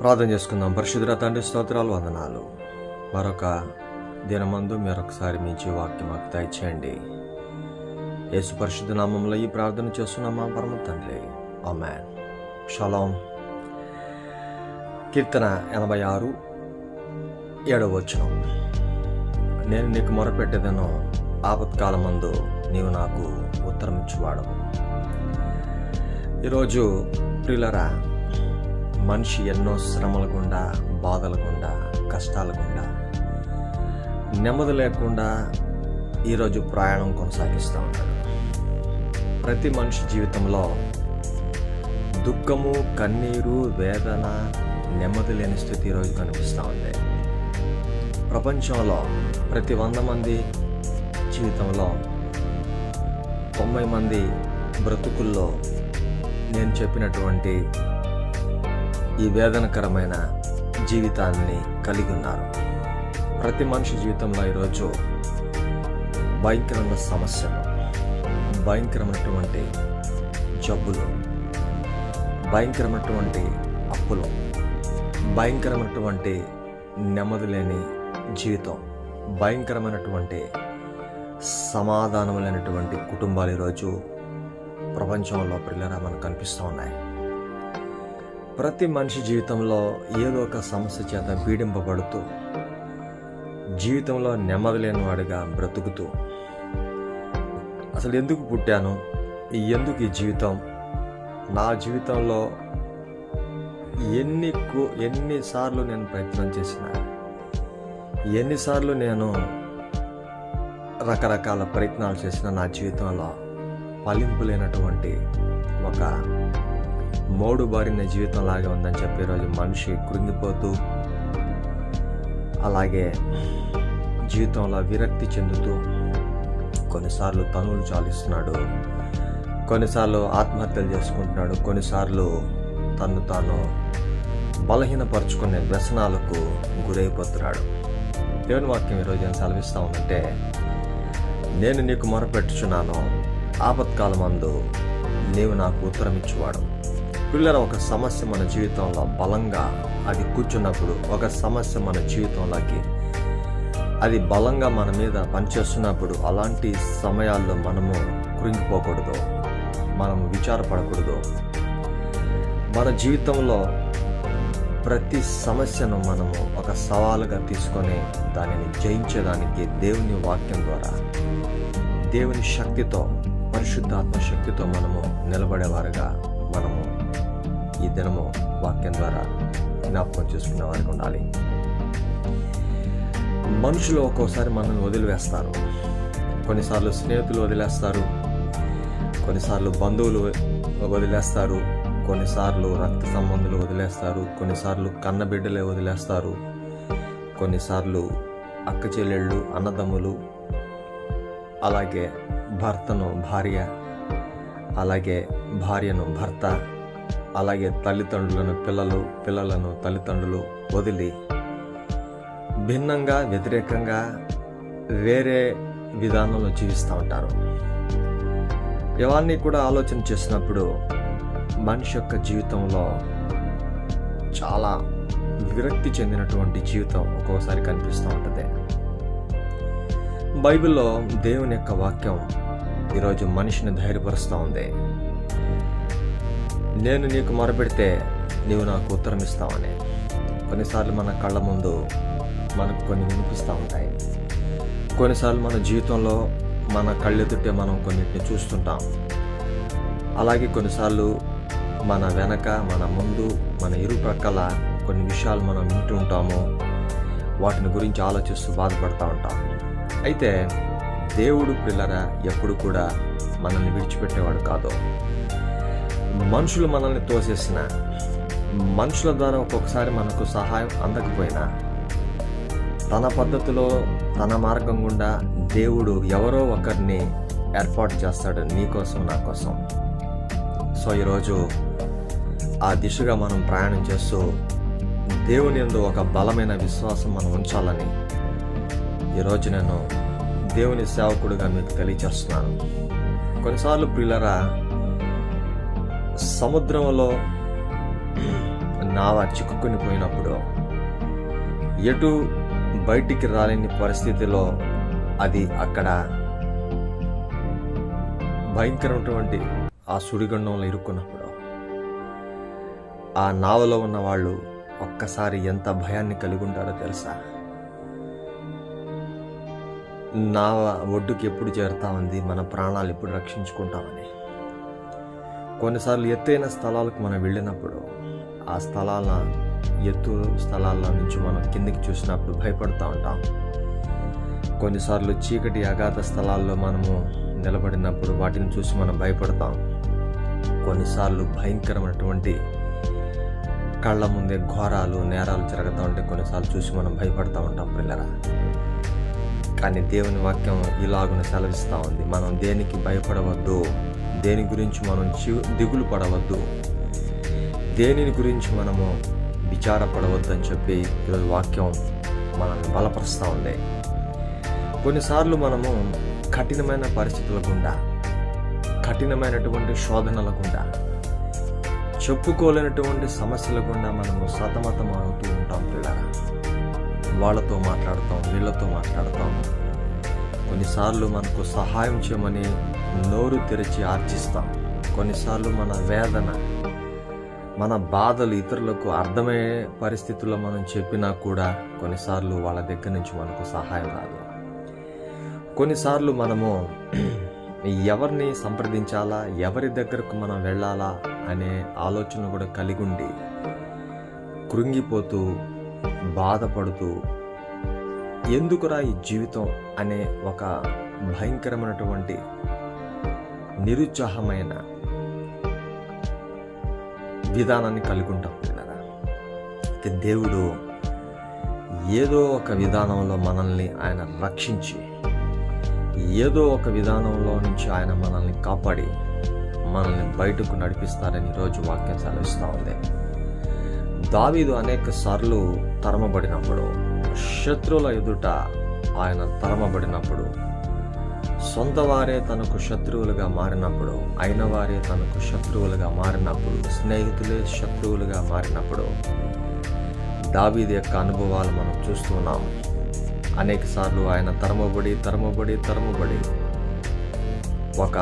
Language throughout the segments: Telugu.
ప్రార్థన చేసుకుందాం. పరిశుద్ధ తండ్రి స్తోత్రాలు వందనాలు. మరొక దినమందు మరొకసారి మీ వాక్యం మాకు దయచేయండి. యేసు పరిశుద్ధ నామంలో ఈ ప్రార్థన చేస్తున్నామా పరమ తండ్రి. ఆమెన్. షలోం. కీర్తన ఎనభై ఆరు ఏడవ వచనం. నేను నీకు మొరపెట్టేదను ఆపత్కాలమందు నీవు నాకు ఉత్తరం ఇచ్చువాడు ఈరోజు ప్రిలరా మనిషి ఎన్నో శ్రమల గుండా బాధల గుండా కష్టాల గుండా నెమ్మది లేకుండా ఈరోజు ప్రయాణం కొనసాగిస్తూ. ఉంటాడు ప్రతి మనిషి జీవితంలో దుఃఖము కన్నీరు వేదన నెమ్మది లేని స్థితి ఈరోజు కనిపిస్తూ ఉంది. ప్రపంచంలో ప్రతి వంద మంది జీవితంలో తొంభై మంది బ్రతుకుల్లో నేను చెప్పినటువంటి ఈ వేదనకరమైన జీవితాన్ని కలిగి ఉన్నారు. ప్రతి మనిషి జీవితంలో ఈరోజు భయంకరమైన సమస్యలు భయంకరమైనటువంటి జబ్బులు భయంకరమైనటువంటి అప్పులు భయంకరమైనటువంటి నెమ్మది లేని జీవితం భయంకరమైనటువంటి సమాధానం లేనటువంటి కుటుంబాలు ఈరోజు ప్రపంచంలో పిల్లరా మనకు కనిపిస్తూ ఉన్నాయి. ప్రతి మనిషి జీవితంలో ఏదో ఒక సమస్య చేత పీడింపబడుతూ జీవితంలో నెమ్మది లేని వాడిగా బ్రతుకుతూ అసలు ఎందుకు పుట్టాను? ఈ ఎందుకు ఈ జీవితం? నా జీవితంలో ఎన్ని ఎన్నిసార్లు నేను ప్రయత్నం చేసిన ఎన్నిసార్లు నేను రకరకాల ప్రయత్నాలు చేసిన నా జీవితంలో ఫలింపు లేనటువంటి ఒక మోడు బారిన జీవితం లాగా ఉందని చెప్పి ఈరోజు మనిషి కృంగిపోతూ అలాగే జీవితంలో విరక్తి చెందుతూ కొన్నిసార్లు తనువులు చాలిస్తున్నాడు. కొన్నిసార్లు ఆత్మహత్యలు చేసుకుంటున్నాడు. కొన్నిసార్లు తను తాను బలహీనపరుచుకునే వ్యసనాలకు గురైపోతున్నాడు. దేవుని వాక్యం ఈరోజు ఏం సెలవిస్తా ఉందంటే నేను నీకు మొరపెట్టుచున్నాను. ఆపత్కాలమందు నీవు నాకు ఉత్తరం ఇచ్చువాడు పిల్లల ఒక సమస్య మన జీవితంలో బలంగా అది కూర్చున్నప్పుడు ఒక సమస్య మన జీవితంలోకి అది బలంగా మన మీద పనిచేస్తున్నప్పుడు అలాంటి సమయాల్లో మనము కృంగిపోకూడదు. మనం విచారపడకూడదు. మన జీవితంలో ప్రతి సమస్యను మనము ఒక సవాలుగా తీసుకొని దానిని జయించడానికి దేవుని వాక్యం ద్వారా దేవుని శక్తితో పరిశుద్ధాత్మ శక్తితో మనము నిలబడేవారుగా ఈ దినము వాక్యం ద్వారా జ్ఞాపకం చేసుకునే వారికి ఉండాలి. మనుషులు ఒక్కోసారి మనల్ని వదిలివేస్తారు. కొన్నిసార్లు స్నేహితులు వదిలేస్తారు. కొన్నిసార్లు బంధువులు వదిలేస్తారు. కొన్నిసార్లు రక్త సంబంధులు వదిలేస్తారు. కొన్నిసార్లు కన్నబిడ్డలే వదిలేస్తారు. కొన్నిసార్లు అక్క చెల్లెళ్ళు అన్నదమ్ములు అలాగే భర్తను భార్య అలాగే భార్యను భర్త అలాగే తల్లిదండ్రులను పిల్లలు పిల్లలను తల్లిదండ్రులు వదిలి భిన్నంగా వ్యతిరేకంగా వేరే విధానంలో జీవిస్తూ ఉంటారు. ఇవన్నీ కూడా ఆలోచన చేసినప్పుడు మనిషి యొక్క జీవితంలో చాలా విరక్తి చెందినటువంటి జీవితం ఒక్కోసారి కనిపిస్తూ ఉంటుంది. బైబిల్లో దేవుని యొక్క వాక్యం ఈరోజు మనిషిని ధైర్యపరుస్తూ ఉంది. నేను నీకు మొరపెడితే నీవు నాకు ఉత్తరం ఇస్తావని కొన్నిసార్లు మన కళ్ళ ముందు మనకు కొన్ని వినిపిస్తూ ఉంటాయి. కొన్నిసార్లు మన జీవితంలో మన కళ్ళెదుటే మనం కొన్నిటిని చూస్తుంటాం. అలాగే కొన్నిసార్లు మన వెనక మన ముందు మన ఇరుప్రక్కల కొన్ని విషయాలు మనం వింటూ ఉంటాము. వాటిని గురించి ఆలోచిస్తూ బాధపడుతూ ఉంటాం. అయితే దేవుడు పిల్లర ఎప్పుడు కూడా మనల్ని విడిచిపెట్టేవాడు కాదు. మనుషులు మనల్ని తోసేసిన మనుషుల ద్వారా ఒక్కొక్కసారి మనకు సహాయం అందకపోయినా తన పద్ధతిలో తన మార్గం గుండా దేవుడు ఎవరో ఒకరిని ఏర్పాటు చేస్తాడు నీ కోసం నా కోసం. సో ఈరోజు ఆ దిశగా మనం ప్రయాణం చేస్తూ దేవుని ఎందు ఒక బలమైన విశ్వాసం మనం ఉంచాలని ఈరోజు నేను దేవుని సేవకుడుగా మీకు తెలియచేస్తున్నాను కొన్నిసార్లు ప్రియులరా సముద్రంలో నావ చిక్కుకొని పోయినప్పుడు ఎటు బయటికి రాలేని పరిస్థితిలో అది అక్కడ భయంకరమైనటువంటి ఆ సుడిగుండంలో ఇరుక్కున్నప్పుడు ఆ నావలో ఉన్న వాళ్ళు ఒక్కసారి ఎంత భయాన్ని కలిగి ఉంటారో తెలుసా? నావ ఒడ్డుకి ఎప్పుడు చేరుతామంది మన ప్రాణాలు ఎప్పుడు రక్షించుకుంటామని కొన్నిసార్లు ఎత్తైన స్థలాలకు మనం వెళ్ళినప్పుడు ఆ స్థలాల ఎత్తు స్థలాల నుంచి మనం కిందికి చూసినప్పుడు భయపడుతూ ఉంటాం. కొన్నిసార్లు చీకటి అగాధ స్థలాల్లో మనము నిలబడినప్పుడు వాటిని చూసి మనం భయపడతాం. కొన్నిసార్లు భయంకరమైనటువంటి కళ్ళ ముందే ఘోరాలు నేరాలు జరుగుతూ ఉంటే కొన్నిసార్లు చూసి మనం భయపడతా ఉంటాం పిల్లరా. కానీ దేవుని వాక్యం ఇలాగున సెలవిస్తూ ఉంది. మనం దేనికి భయపడవద్దు. దేని గురించి మనం చి- దిగులు పడవద్దు. దేనిని గురించి మనము విచారపడవద్దు అని చెప్పి ఈరోజు వాక్యం మనల్ని బలపరుస్తూ ఉంది. కొన్నిసార్లు మనము కఠినమైన పరిస్థితుల గుండా కఠినమైనటువంటి శోధనల గుండా చెప్పుకోలేనటువంటి సమస్యల గుండా మనము సతమతం అవుతూ ఉంటాం పిల్లగా వాళ్ళతో మాట్లాడతాం వీళ్ళతో మాట్లాడతాం. కొన్నిసార్లు మనకు సహాయం చేయమని నోరు తెరిచి ఆర్చిస్తాం కొన్నిసార్లు మన వేదన మన బాధలు ఇతరులకు అర్థమయ్యే పరిస్థితుల్లో మనం చెప్పినా కూడా కొన్నిసార్లు వాళ్ళ దగ్గర నుంచి మనకు సహాయం రాదు. కొన్నిసార్లు మనము ఎవరిని సంప్రదించాలా ఎవరి దగ్గరకు మనం వెళ్ళాలా అనే ఆలోచన కూడా కలిగి ఉండి కృంగిపోతూ బాధపడుతూ ఎందుకురా ఈ జీవితం అనే ఒక భయంకరమైనటువంటి నిరుత్సాహమైన విధానాన్ని కలిగి ఉంటాం అయితే దేవుడు ఏదో ఒక విధానంలో మనల్ని ఆయన రక్షించి ఏదో ఒక విధానంలో నుంచి ఆయన మనల్ని కాపాడి మనల్ని బయటకు నడిపిస్తారని రోజు వాక్యం సెలవిస్తూ ఉంది. దావీదు అనేక సార్లు తరమబడినప్పుడు శత్రువుల ఎదుట ఆయన తరమబడినప్పుడు సొంత వారే తనకు శత్రువులుగా మారినప్పుడు అయిన వారే తనకు శత్రువులుగా మారినప్పుడు స్నేహితులే శత్రువులుగా మారినప్పుడు దావీది యొక్క అనుభవాలు మనం చూస్తున్నాం అనేక సార్లు ఆయన తరమబడి తరమబడి తరమబడి ఒక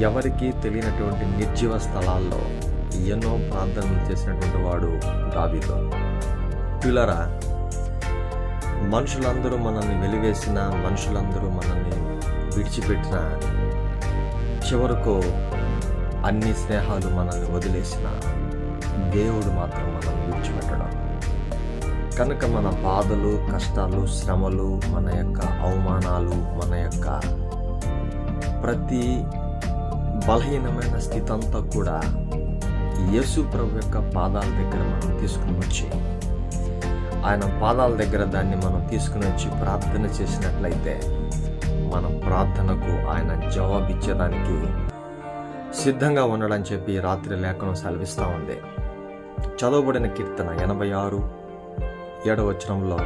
ఎవరికీ తెలియనటువంటి నిర్జీవ స్థలాల్లో ఎన్నో ప్రార్థనలు చేసినటువంటి వాడు దావీదు. పిల్లరా మనుషులందరూ మనల్ని వెలివేసిన మనుషులందరూ మనల్ని విడిచిపెట్టిన చివరకు అన్ని స్నేహాలు మనల్ని వదిలేసిన దేవుడు మాత్రం మనల్ని విడిచిపెట్టడం. కనుక మన బాధలు కష్టాలు శ్రమలు మన యొక్క అవమానాలు మన యొక్క ప్రతి బలహీనమైన స్థితి అంతా కూడా యేసు ప్రభు యొక్క పాదాల దగ్గర మనం తీసుకుని వచ్చి ఆయన పాదాల దగ్గర దాన్ని మనం తీసుకుని వచ్చి ప్రార్థన చేసినట్లయితే మన ప్రార్థనకు ఆయన జవాబిచ్చేదానికి సిద్ధంగా ఉండడని చెప్పి రాత్రి లేఖనం సెలవిస్తూ ఉంది. చదవబడిన కీర్తన ఎనభై ఆరు ఏడవచనంలో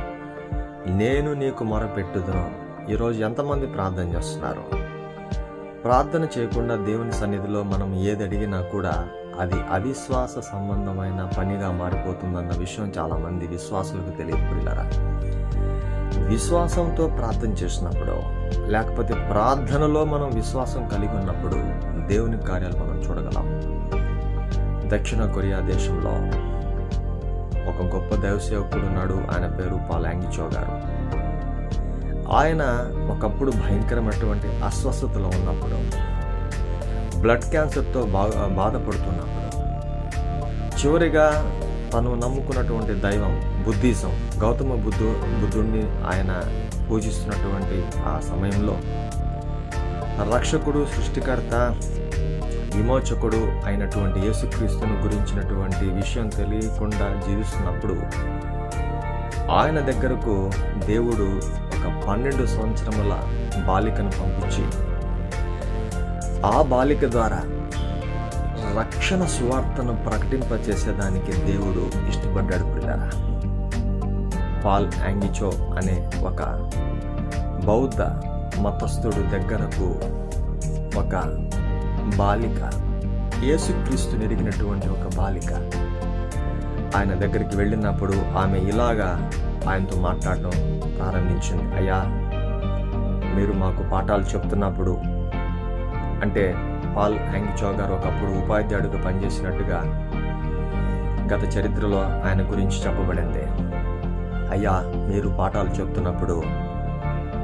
నేను నీకు మొరపెట్టుదును. ఈరోజు ఎంతమంది ప్రార్థన చేస్తున్నారు? ప్రార్థన చేయకుండా దేవుని సన్నిధిలో మనం ఏది అడిగినా కూడా అది అవిశ్వాస సంబంధమైన పనిగా మారిపోతుందన్న విషయం చాలామంది విశ్వాసులకు తెలియదు పిల్లరా విశ్వాసంతో ప్రార్థన చేసినప్పుడు లేకపోతే ప్రార్థనలో మనం విశ్వాసం కలిగి ఉన్నప్పుడు దేవుని కార్యాలు మనం చూడగలం. దక్షిణ కొరియా దేశంలో ఒక గొప్ప దైవసేవకుడు ఉన్నాడు. ఆయన పేరు పాలాంగిచో గారు. ఆయన ఒకప్పుడు భయంకరమైనటువంటి అస్వస్థతలో ఉన్నప్పుడు బ్లడ్ క్యాన్సర్తో బాగా బాధపడుతున్నప్పుడు చివరిగా తను నమ్ముకున్నటువంటి దైవం బుద్ధిజం గౌతమ బుద్ధు బుద్ధుడిని ఆయన పూజిస్తున్నటువంటి ఆ సమయంలో రక్షకుడు సృష్టికర్త విమోచకుడు అయినటువంటి యేసుక్రీస్తును గురించినటువంటి విషయం తెలియకుండా జీవిస్తున్నప్పుడు ఆయన దగ్గరకు దేవుడు ఒక పన్నెండు సంవత్సరముల బాలికను పంపించి ఆ బాలిక ద్వారా రక్షణ సువార్తను ప్రకటింపచేసేదానికి దేవుడు ఇష్టపడ్డాడు పిల్లరా పాల్ యాంగిచో అనే ఒక బౌద్ధ మతస్థుడు దగ్గరకు ఒక బాలిక యేసుక్రీస్తు ఎరిగినటువంటి ఒక బాలిక ఆయన దగ్గరికి వెళ్ళినప్పుడు ఆమె ఇలాగా ఆయనతో మాట్లాడడం ప్రారంభించింది. అయ్యా మీరు మాకు పాఠాలు చెప్తున్నప్పుడు అంటే పాల్ యాంగిచో గారు ఒకప్పుడు ఉపాధ్యాయుడిగా పనిచేసినట్టుగా గత చరిత్రలో ఆయన గురించి చెప్పబడింది. అయ్యా మీరు పాఠాలు చెప్తున్నప్పుడు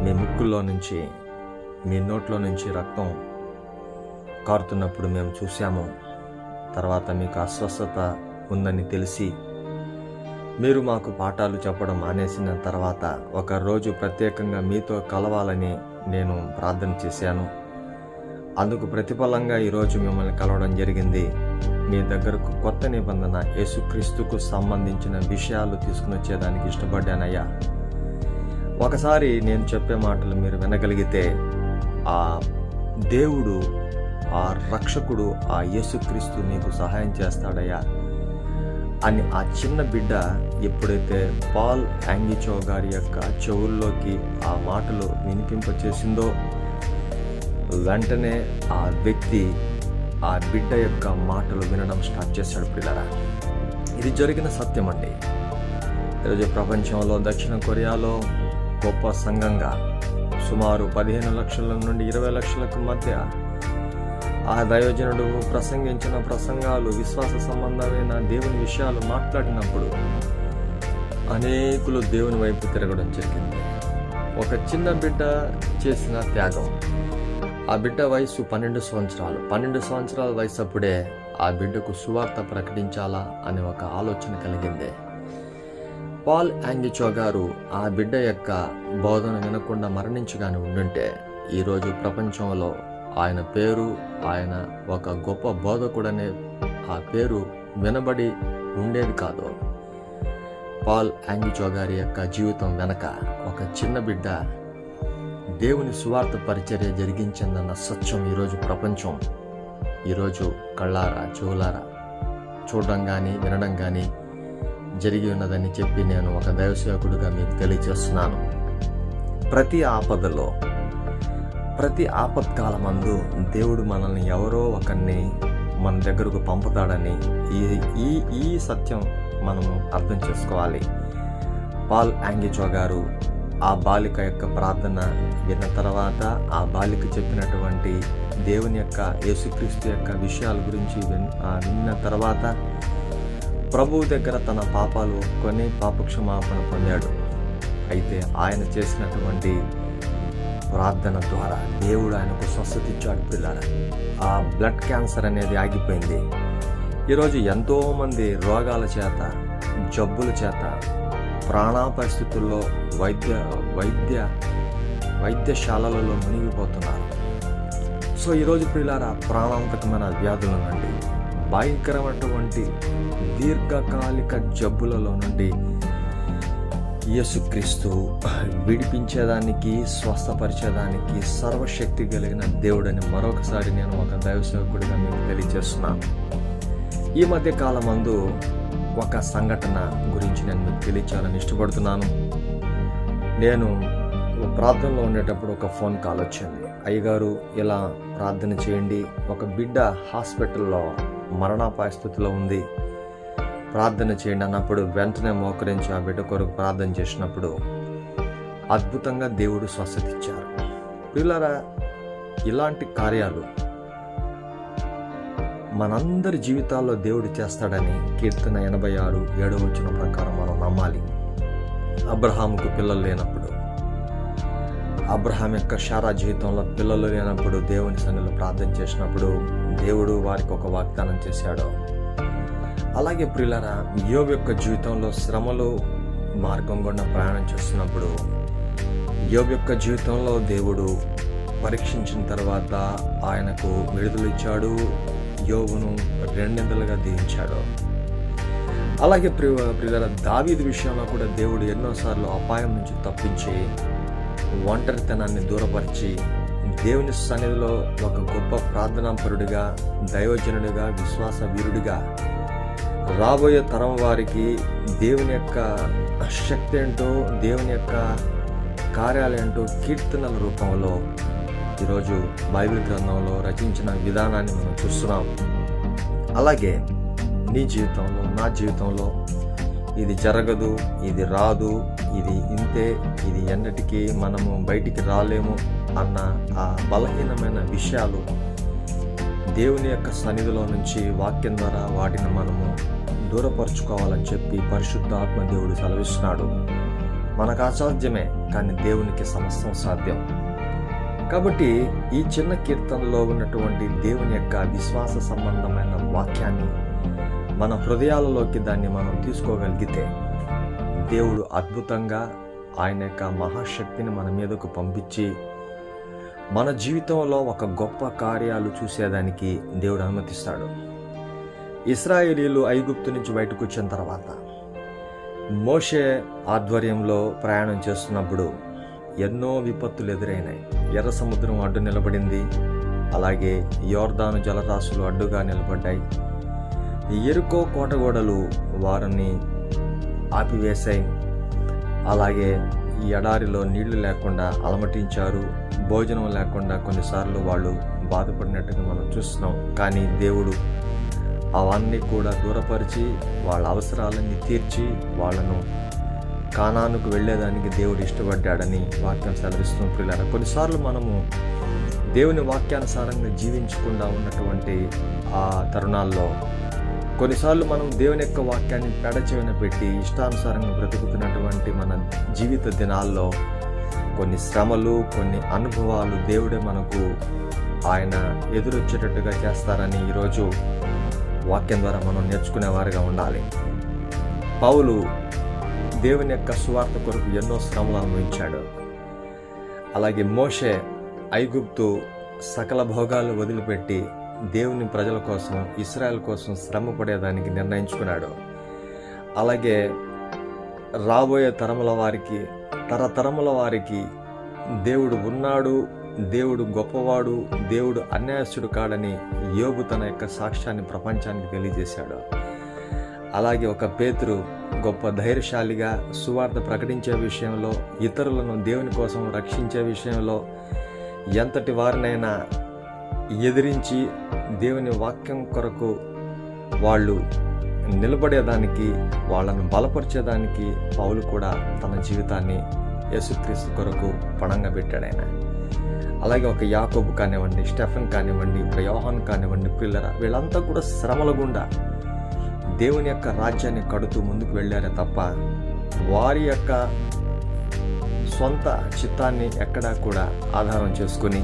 మీ ముక్కుల్లో నుంచి మీ నోట్లో నుంచి రక్తం కారుతున్నప్పుడు మేము చూసాము తర్వాత మీకు అస్వస్థత ఉందని తెలిసి మీరు మాకు పాఠాలు చెప్పడం మానేసిన తర్వాత ఒక రోజు ప్రత్యేకంగా మీతో కలవాలని నేను ప్రార్థన చేశాను. అందుకు ప్రతిఫలంగా ఈరోజు మిమ్మల్ని కలవడం జరిగింది. మీ దగ్గరకు కొత్త నిబంధన యేసుక్రీస్తుకు సంబంధించిన విషయాలు తీసుకుని వచ్చేదానికి ఇష్టపడ్డానయ్యా. ఒకసారి నేను చెప్పే మాటలు మీరు వినగలిగితే ఆ దేవుడు ఆ రక్షకుడు ఆ యేసుక్రీస్తు నీకు సహాయం చేస్తాడయ్యా అని ఆ చిన్న బిడ్డ ఎప్పుడైతే పాల్ యాంగిచో గారి యొక్క చెవుల్లోకి ఆ మాటలు వినిపింపచేసిందో వెంటనే ఆ వ్యక్తి ఆ బిడ్డ యొక్క మాటలు వినడం స్టార్ట్ చేశాడు పిల్లరా ఇది జరిగిన సత్యం అండి ఈరోజు ప్రపంచంలో దక్షిణ కొరియాలో గొప్ప సంఘంగా సుమారు పదిహేను లక్షల నుండి ఇరవై లక్షలకు మధ్య ఆ దయోజనుడు ప్రసంగించిన ప్రసంగాలు విశ్వాస సంబంధమైన దేవుని విషయాలు మాట్లాడినప్పుడు అనేకులు దేవుని వైపు తిరగడం జరిగింది. ఒక చిన్న బిడ్డ చేసిన త్యాగం. ఆ బిడ్డ వయసు పన్నెండు సంవత్సరాలు. పన్నెండు సంవత్సరాల వయసు అప్పుడే ఆ బిడ్డకు సువార్త ప్రకటించాలా అనే ఒక ఆలోచన కలిగింది. పాల్ యాంగిచో గారు ఆ బిడ్డ యొక్క బోధన వినకుండా మరణించగానే ఉండుంటే ఈరోజు ప్రపంచంలో ఆయన పేరు ఆయన ఒక గొప్ప బోధకుడనే ఆ పేరు వినబడి ఉండేది కాదు. పాల్ యాంగిచో గారి యొక్క జీవితం వెనక ఒక చిన్న బిడ్డ దేవుని సువార్త పరిచర్య జరిగించిందన్న సత్యం ఈరోజు ప్రపంచం. ఈరోజు కళ్ళారా చెవులారా? చూడడం కానీ వినడం కానీ జరిగి ఉన్నదని చెప్పి నేను ఒక దైవసేవకుడిగా మీకు తెలియజేస్తున్నాను. ప్రతి ఆపదలో ప్రతి ఆపత్కాలమందు దేవుడు మనల్ని ఎవరో ఒకరిని మన దగ్గరకు పంపుతాడని ఈ ఈ ఈ సత్యం మనము అర్థం చేసుకోవాలి. పాల్ యాంగిచో గారు ఆ బాలిక యొక్క ప్రార్థన విన్న తర్వాత ఆ బాలిక చెప్పినటువంటి దేవుని యొక్క యేసుక్రీస్తు యొక్క విషయాల గురించి విన్ ఆ విన్న తర్వాత ప్రభువు దగ్గర తన పాపాలు ఒప్పుకొని పాపక్షమాపణ పొందాడు. అయితే ఆయన చేసినటువంటి ప్రార్థన ద్వారా దేవుడు ఆయనకు స్వస్థత ఇచ్చాడు పిల్లల ఆ బ్లడ్ క్యాన్సర్ అనేది ఆగిపోయింది. ఈరోజు ఎంతోమంది రోగాల చేత జబ్బుల చేత ప్రాణ పరిస్థితుల్లో వైద్య వైద్య వైద్యశాలలలో మునిగిపోతున్నారు. సో ఈరోజు పిల్లారా ప్రాణాంతకమైన వ్యాధుల నుండి భయంకరమైనటువంటి దీర్ఘకాలిక జబ్బులలో నుండి యేసుక్రీస్తు విడిపించేదానికి స్వస్థపరిచేదానికి సర్వశక్తి కలిగిన దేవుడని మరొకసారి నేను ఒక దైవసేవకుడిగా మీకు తెలియజేస్తున్నాను. ఈ మధ్య కాలమందు ఒక సంఘటన గురించి నేను మీకు తెలియచేయాలని ఇష్టపడుతున్నాను. నేను ప్రార్థనలో ఉండేటప్పుడు ఒక ఫోన్ కాల్ వచ్చింది. అయ్యగారు ఇలా ప్రార్థన చేయండి. ఒక బిడ్డ హాస్పిటల్లో మరణాపాయ స్థితిలో ఉంది. ప్రార్థన చేయండి అన్నప్పుడు వెంటనే మోకరించి ఆ బిడ్డ కొరకు ప్రార్థన చేసినప్పుడు అద్భుతంగా దేవుడు స్వస్థత ఇచ్చారు. పిల్లరా ఇలాంటి కార్యాలు మనందరి జీవితాల్లో దేవుడు చేస్తాడని కీర్తన ఎనభై ఆరు ఏడవ వచ్చిన ప్రకారం మనం నమ్మాలి. అబ్రహాముకు పిల్లలు లేనప్పుడు అబ్రహాం యొక్క శారా జీవితంలో పిల్లలు లేనప్పుడు దేవుని సన్నిలో ప్రార్థన చేసినప్పుడు దేవుడు వారికి ఒక వాగ్దానం చేశాడు. అలాగే ప్రియులరా యోబ్ యొక్క జీవితంలో శ్రమలు మార్గం గుండా ప్రయాణం చేస్తున్నప్పుడు యోగ యొక్క జీవితంలో దేవుడు పరీక్షించిన తర్వాత ఆయనకు విడుదల ఇచ్చాడు. యోగును రెండింతలుగా దీవించాడు. అలాగే ప్రి ప్రియుల దావీది విషయంలో కూడా దేవుడు ఎన్నోసార్లు అపాయం నుంచి తప్పించి ఒంటరితనాన్ని దూరపరిచి దేవుని సన్నిధిలో ఒక గొప్ప ప్రార్థనాపరుడిగా దైవజనుడిగా విశ్వాస వీరుడిగా రాబోయే తరం వారికి దేవుని యొక్క శక్తి ఏంటో దేవుని యొక్క కార్యాలేంటో కీర్తనల రూపంలో ఈరోజు బైబిల్ గ్రంథంలో రచించిన విధానాన్ని మనం చూస్తున్నాం. అలాగే నీ జీవితంలో నా జీవితంలో ఇది జరగదు ఇది రాదు ఇది ఇంతే ఇది ఎన్నటికీ మనము బయటికి రాలేము అన్న ఆ బలహీనమైన విషయాలు దేవుని యొక్క సన్నిధిలో నుంచి వాక్యం ద్వారా వాటిని మనము దూరపరుచుకోవాలని చెప్పి పరిశుద్ధాత్మ దేవుడు సెలవిస్తున్నాడు. మనకు అసాధ్యమే కానీ దేవునికి సమస్తం సాధ్యం. కాబట్టి ఈ చిన్న కీర్తనలో ఉన్నటువంటి దేవుని యొక్క విశ్వాస సంబంధమైన వాక్యాన్ని మన హృదయాలలోకి దాన్ని మనం తీసుకోగలిగితే దేవుడు అద్భుతంగా ఆయన యొక్క మహాశక్తిని మన మీదకు పంపించి మన జీవితంలో ఒక గొప్ప కార్యాలు చూసేదానికి దేవుడు అనుమతిస్తాడు. ఇస్రాయేలీలు ఐగుప్తు నుంచి బయటకు వచ్చిన తర్వాత మోషే ఆధ్వర్యంలో ప్రయాణం చేస్తున్నప్పుడు ఎన్నో విపత్తులు ఎదురైనాయి. ఎర్ర సముద్రం అడ్డు నిలబడింది. అలాగే యోర్దాను జలరాశులు అడ్డుగా నిలబడ్డాయి. ఎరుకో కోటగోడలు వారిని ఆపివేశాయి. అలాగే ఈ ఎడారిలో నీళ్ళు లేకుండా అలమటించారు. భోజనం లేకుండా కొన్నిసార్లు వాళ్ళు బాధపడినట్టుగా మనం చూస్తున్నాం. కానీ దేవుడు అవన్నీ కూడా దూరపరిచి వాళ్ళ అవసరాలన్నీ తీర్చి వాళ్ళను కానానుకు వెళ్ళేదానికి దేవుడు ఇష్టపడ్డాడని వాక్యం సెలవిస్తుంది పిల్లల కొన్నిసార్లు మనము దేవుని వాక్యానుసారంగా జీవించకుండా ఉన్నటువంటి ఆ తరుణాల్లో కొన్నిసార్లు మనం దేవుని యొక్క వాక్యాన్ని పెడచెవిన పెట్టి ఇష్టానుసారంగా బ్రతుకుతున్నటువంటి మన జీవిత దినాల్లో కొన్ని శ్రమలు కొన్ని అనుభవాలు దేవుడే మనకు ఆయన ఎదురొచ్చేటట్టుగా చేస్తారని ఈరోజు వాక్యం ద్వారా మనం నేర్చుకునేవారుగా ఉండాలి. పౌలు దేవుని యొక్క సువార్త కొరకు ఎన్నో శ్రమలు అనుభవించాడు. అలాగే మోషే ఐగుప్తు సకల భోగాలు వదిలిపెట్టి దేవుని ప్రజల కోసం ఇస్రాయల్ కోసం శ్రమ పడేదానికి నిర్ణయించుకున్నాడు. అలాగే రాబోయే తరముల వారికి తరతరముల వారికి దేవుడు ఉన్నాడు దేవుడు గొప్పవాడు దేవుడు అన్యాయస్తుడు కాడని యోగు తన యొక్క సాక్ష్యాన్ని ప్రపంచానికి తెలియజేశాడు. అలాగే ఒక పేతురు గొప్ప ధైర్యశాలిగా సువార్త ప్రకటించే విషయంలో ఇతరులను దేవుని కోసం రక్షించే విషయంలో ఎంతటి వారినైనా ఎదిరించి దేవుని వాక్యం కొరకు వాళ్ళు నిలబడేదానికి వాళ్ళను బలపరిచేదానికి పౌలు కూడా తన జీవితాన్ని యేసుక్రీస్తు కొరకు పణంగా పెట్టాడు ఆయన. అలాగే ఒక యాకోబు కానివ్వండి స్టెఫన్ కానివ్వండి ఒక యోహాన్ కానివ్వండి పిల్లర వీళ్ళంతా కూడా శ్రమల గుండా దేవుని యొక్క రాజ్యాన్ని కడుతూ ముందుకు వెళ్ళారే తప్ప వారి యొక్క సొంత చిత్తాన్ని ఎక్కడా కూడా ఆధారం చేసుకుని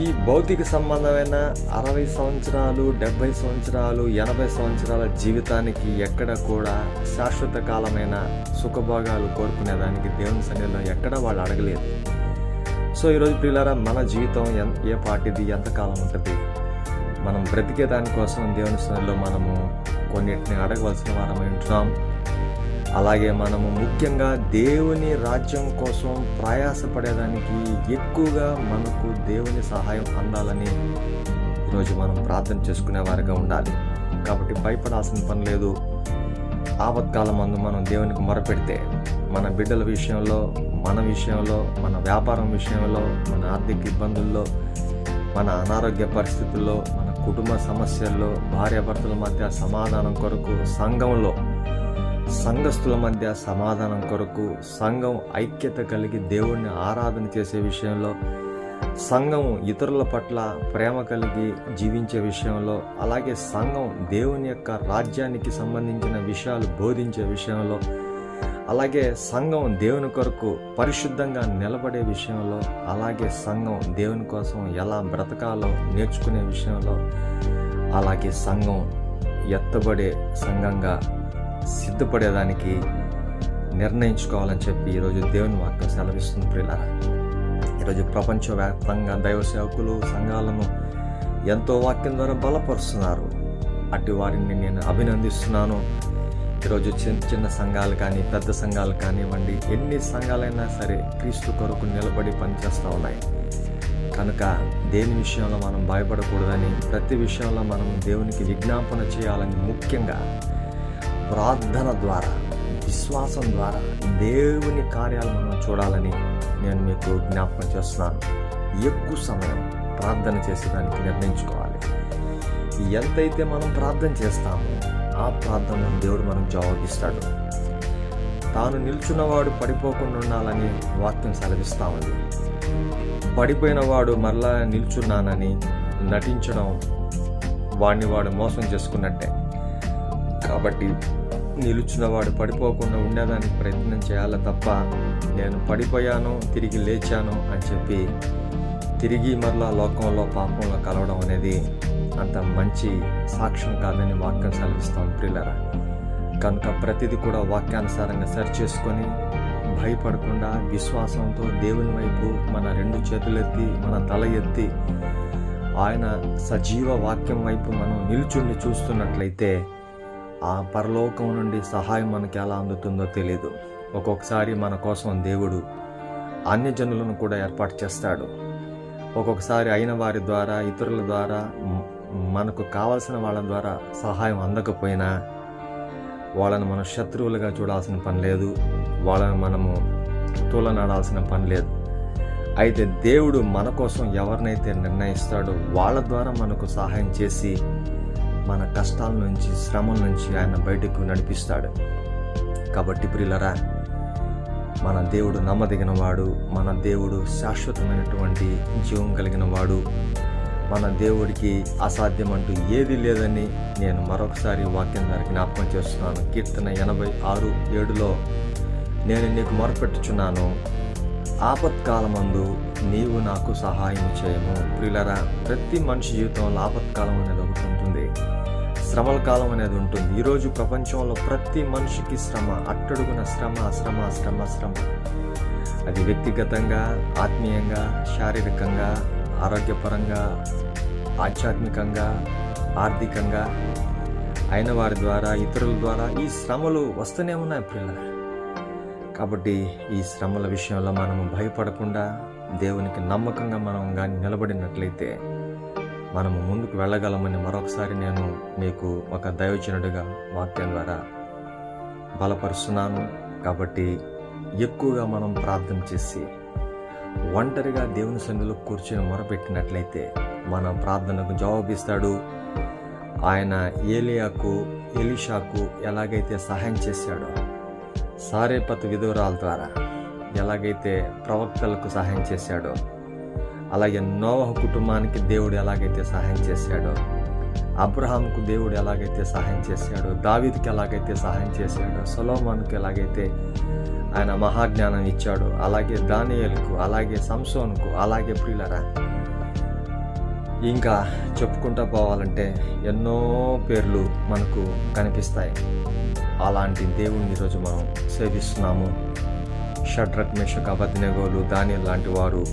ఈ భౌతిక సంబంధమైన అరవై సంవత్సరాలు డెబ్బై సంవత్సరాలు ఎనభై సంవత్సరాల జీవితానికి ఎక్కడ కూడా శాశ్వత కాలమైన సుఖభోగాలు కోరుకునేదానికి దేవుని సన్నిధిలో ఎక్కడ వాళ్ళు అడగలేదు. సో ఈరోజు పిల్లరా మన జీవితం ఏ పాటిది ఎంతకాలం ఉంటుంది? మనం బ్రతికే దానికోసం దేవుని సన్నిధిలో మనము కొన్నిటిని అడగవలసిన వారమై ఉంటున్నాం. అలాగే మనము ముఖ్యంగా దేవుని రాజ్యం కోసం ప్రయాసపడేదానికి ఎక్కువగా మనకు దేవుని సహాయం అందాలని ఈరోజు మనం ప్రార్థన చేసుకునే వారిగా ఉండాలి. కాబట్టి భయపడాల్సిన పని లేదు. ఆపత్కాలం మందు మనం దేవునికి మొరపెడితే మన బిడ్డల విషయంలో మన విషయంలో మన వ్యాపారం విషయంలో మన ఆర్థిక ఇబ్బందుల్లో మన అనారోగ్య పరిస్థితుల్లో కుటుంబ సమస్యల్లో భార్యాభర్తల మధ్య సమాధానం కొరకు సంఘంలో సంఘస్థుల మధ్య సమాధానం కొరకు సంఘం ఐక్యత కలిగి దేవుణ్ణి ఆరాధన చేసే విషయంలో సంఘం ఇతరుల పట్ల ప్రేమ కలిగి జీవించే విషయంలో అలాగే సంఘం దేవుని యొక్క రాజ్యానికి సంబంధించిన విషయాలు బోధించే విషయంలో అలాగే సంఘం దేవుని కొరకు పరిశుద్ధంగా నిలబడే విషయంలో అలాగే సంఘం దేవుని కోసం ఎలా బ్రతకాలో నేర్చుకునే విషయంలో అలాగే సంఘం ఎత్తబడే సంఘంగా సిద్ధపడేదానికి నిర్ణయించుకోవాలని చెప్పి ఈరోజు దేవుని వాక్యం సెలవిస్తుంది ప్రియులారా. ఈరోజు ప్రపంచవ్యాప్తంగా దైవ సేవకులు సంఘాలను ఎంతో వాక్యం ద్వారా బలపరుస్తున్నారు. అటు వారిని నేను అభినందిస్తున్నాను. ఈరోజు చిన్న చిన్న సంఘాలు కానీ పెద్ద సంఘాలు కానివ్వండి ఎన్ని సంఘాలైనా సరే క్రీస్తు కొరకు నిలబడి పనిచేస్తూ ఉన్నాయి. కనుక దేని విషయంలో మనం భయపడకూడదని ప్రతి విషయంలో మనం దేవునికి విజ్ఞాపన చేయాలని ముఖ్యంగా ప్రార్థన ద్వారా విశ్వాసం ద్వారా దేవుని కార్యాలు మనం చూడాలని నేను మీకు జ్ఞాపకం చేస్తున్నాను. ఎక్కువ సమయం ప్రార్థన చేసేదానికి నిర్ణయించుకోవాలి. ఎంతైతే మనం ప్రార్థన చేస్తామో ఆ ప్రార్థనను దేవుడు మనకు జవాబిస్తాడు. తాను నిల్చున్నవాడు పడిపోకుండా ఉండాలని వాక్యం సెలవిస్తా ఉంది. పడిపోయిన వాడు మరలా నిల్చున్నానని నటించడం వాడిని వాడు మోసం చేసుకున్నట్టే. కాబట్టి నిలుచున్నవాడు పడిపోకుండా ఉండేదానికి ప్రయత్నం చేయాలి తప్ప నేను పడిపోయాను తిరిగి లేచాను అని చెప్పి తిరిగి మరలా లోకంలో పాపంలో కలవడం అనేది అంత మంచి సాక్ష్యం కాదని వాక్యం సెలవిస్తాం ప్రిల్లరా. కనుక ప్రతిదీ కూడా వాక్యానుసారంగా సరి చేసుకొని భయపడకుండా విశ్వాసంతో దేవుని వైపు మన రెండు చేతులెత్తి మన తల ఎత్తి ఆయన సజీవ వాక్యం వైపు మనం నిల్చుండి చూస్తున్నట్లయితే ఆ పరలోకం నుండి సహాయం మనకి ఎలా అందుతుందో తెలియదు ఒక్కొక్కసారి మన కోసం దేవుడు అన్య జనులను కూడా ఏర్పాటు చేస్తాడు. ఒక్కొక్కసారి అయిన వారి ద్వారా ఇతరుల ద్వారా మనకు కావలసిన వాళ్ళ ద్వారా సహాయం అందకపోయినా వాళ్ళని మనం శత్రువులుగా చూడాల్సిన పని లేదు. వాళ్ళని మనము తూలనాడాల్సిన పని లేదు. అయితే దేవుడు మన కోసం ఎవరినైతే నిర్ణయిస్తాడో వాళ్ళ ద్వారా మనకు సహాయం చేసి మన కష్టాల నుంచి శ్రమల నుంచి ఆయన బయటకు నడిపిస్తాడు. కాబట్టి ప్రియులరా మన దేవుడు నమ్మదగిన వాడు మన దేవుడు శాశ్వతమైనటువంటి జీవం కలిగిన వాడు మన దేవుడికి అసాధ్యం అంటూ ఏది లేదని నేను మరొకసారి వాక్యం ద్వారా జ్ఞాపకం చేస్తున్నాను. కీర్తన ఎనభై ఆరు ఏడులో నేను నీకు మొరపెట్టుచున్నాను. ఆపత్కాలమందు నీవు నాకు సహాయం చేయము. ప్రిలరా ప్రతి మనిషి జీవితంలో ఆపత్కాలం అనేది ఒకటి ఉంటుంది. శ్రమల కాలం అనేది ఉంటుంది. ఈరోజు ప్రపంచంలో ప్రతి మనిషికి శ్రమ అట్టడుగున శ్రమ శ్రమ శ్రమ శ్రమ. అది వ్యక్తిగతంగా ఆత్మీయంగా శారీరకంగా ఆరోగ్యపరంగా ఆధ్యాత్మికంగా ఆర్థికంగా అయిన వారి ద్వారా ఇతరుల ద్వారా ఈ శ్రమలు వస్తూనే ఉన్నాయి పిల్లలు కాబట్టి ఈ శ్రమల విషయంలో మనము భయపడకుండా దేవునికి నమ్మకంగా మనం కానీ నిలబడినట్లయితే మనము ముందుకు వెళ్ళగలమని మరొకసారి నేను మీకు ఒక దైవజనుడిగా వాక్యం ద్వారా బలపరుస్తున్నాను. కాబట్టి ఎక్కువగా మనం ప్రార్థన చేసి ఒంటరిగా దేవుని సన్నిధిలో కూర్చొని మొరపెట్టినట్లయితే మన ప్రార్థనకు జవాబిస్తాడు. ఆయన ఏలియాకు ఎలిషాకు ఎలాగైతే సహాయం చేశాడో సారేపత్ విధురాల ద్వారా ఎలాగైతే ప్రవక్తలకు సహాయం చేశాడో అలాగే నోవహ కుటుంబానికి దేవుడు ఎలాగైతే సహాయం చేశాడో అబ్రహాంకు దేవుడు ఎలాగైతే సహాయం చేశాడో దావీద్కి ఎలాగైతే సహాయం చేశాడో సొలోమాన్కి ఎలాగైతే ఆయన మహాజ్ఞానం ఇచ్చాడో అలాగే దానియల్కు అలాగే సంసోన్కు అలాగే ప్రియులరా ఇంకా చెప్పుకుంటూ పోవాలంటే ఎన్నో పేర్లు మనకు కనిపిస్తాయి. అలాంటి దేవుణ్ణి ఈరోజు మనం సేవిస్తున్నాము. షడ్రక్ మేషక్ అబద్నగోలు దాని లాంటి వారు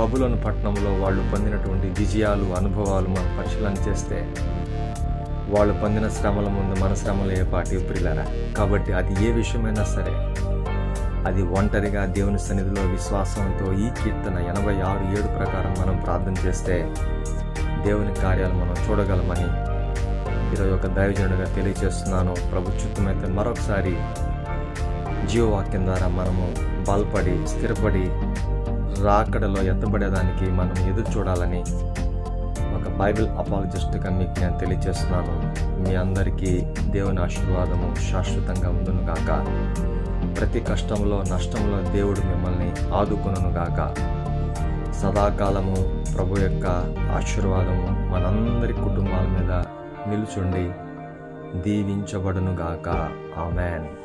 బబులోని పట్టణంలో వాళ్ళు పొందినటువంటి విజయాలు అనుభవాలు మనం పరిశీలన చేస్తే వాళ్ళు పొందిన శ్రమల ముందు మన శ్రమలు ఏ పాటి ప్రిలరా కాబట్టి అది ఏ విషయమైనా సరే అది ఒంటరిగా దేవుని సన్నిధిలో విశ్వాసంతో ఈ కీర్తన ఎనభై ఆరు ఏడు ప్రకారం మనం ప్రార్థన చేస్తే దేవుని కార్యాలు మనం చూడగలమని ఈరోజు ఒక దైవజనుడిగా తెలియజేస్తున్నాను. ప్రభుత్వమైతే మరొకసారి జీవవాక్యం ద్వారా మనము బలపడి స్థిరపడి రాకడలో ఎత్తబడేదానికి మనం ఎదురు చూడాలని ఒక బైబిల్ అపాలజిస్ట్గా మీకు నేను తెలియజేస్తున్నాను మీ అందరికీ దేవుని ఆశీర్వాదము శాశ్వతంగా ఉండును ప్రతి కష్టంలో నష్టంలో దేవుడు మిమ్మల్ని ఆదుకొనును గాక. సదాకాలము ప్రభు యొక్క ఆశీర్వాదము మనందరి కుటుంబాల మీద నిలుచుండి దీవించబడును గాక. ఆమెన్.